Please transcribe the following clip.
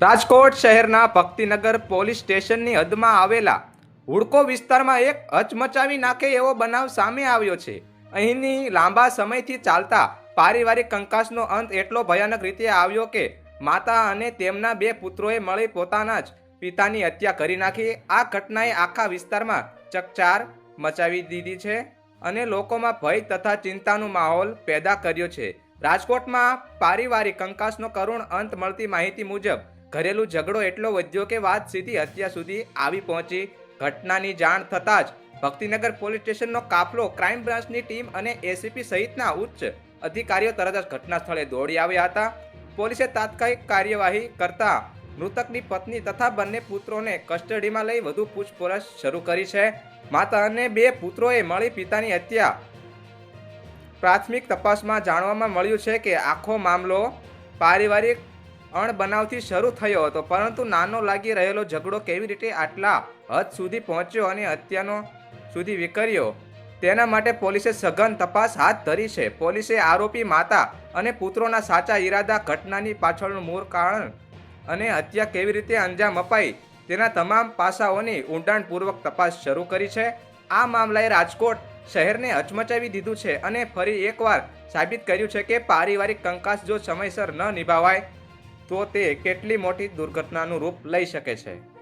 રાજકોટ શહેરના ભક્તિનગર પોલીસ સ્ટેશનની હદમાં આવેલા હુડકો વિસ્તારમાં એક હચમચાવી નાખે એવો બનાવ સામે આવ્યો છે. અહીંની લાંબા સમયથી ચાલતા પારિવારિક કંકાસનો અંત એટલો ભયાનક રીતે આવ્યો કે માતા અને તેમના બે પુત્રોએ મળી પોતાના જ પિતાની હત્યા કરી નાખી. આ ઘટનાએ આખા વિસ્તારમાં ચકચાર મચાવી દીધી છે અને લોકોમાં ભય તથા ચિંતાનો માહોલ પેદા કર્યો છે. રાજકોટમાં પારિવારિક કંકાસનો કરુણ અંત મળતી માહિતી મુજબ ઘરેલું ઝઘડો એટલો વધ્યો કે વાત સીધી હત્યા સુધી આવી પહોંચી. ઘટનાની જાણ થતાં જ ભક્તિનગર પોલીસ સ્ટેશનનો કાફલો ક્રાઇમ બ્રાન્ચની ટીમ અને એસીપી સહિતના ઉચ્ચ અધિકારીઓ તરત જ ઘટના સ્થળે દોડી આવ્યા હતા. પોલીસે તાત્કાલિક કાર્યવાહી કરતા મૃતકની પત્ની તથા બંને પુત્રોને કસ્ટડીમાં લઈ વધુ પૂછપરછ શરૂ કરી છે. માતા અને બે પુત્રોએ મળી પિતાની હત્યા. પ્રાથમિક તપાસમાં જાણવામાં મળ્યું છે કે આખો મામલો પારિવારિક અણબનાવથી શરૂ થયો હતો, પરંતુ નાનો લાગી રહેલો ઝઘડો કેવી રીતે આટલા હદ સુધી પહોંચ્યો અને હત્યાનો સુધી વિકર્યો તેના માટે પોલીસે સઘન તપાસ હાથ ધરી છે. પોલીસે આરોપી માતા અને પુત્રોના સાચા ઈરાદા ઘટનાની પાછળનું મૂળ કારણ અને હત્યા કેવી રીતે અંજામ અપાઈ તેના તમામ પાસાઓની ઊંડાણપૂર્વક તપાસ શરૂ કરી છે. આ મામલાએ રાજકોટ શહેરને હચમચાવી દીધું છે અને ફરી એકવાર સાબિત કર્યું છે કે પારિવારિક કંકાસ જો સમયસર ન નિભાવાય તો તે કેટલી મોટી દુર્ઘટનાનું રૂપ લઈ શકે છે?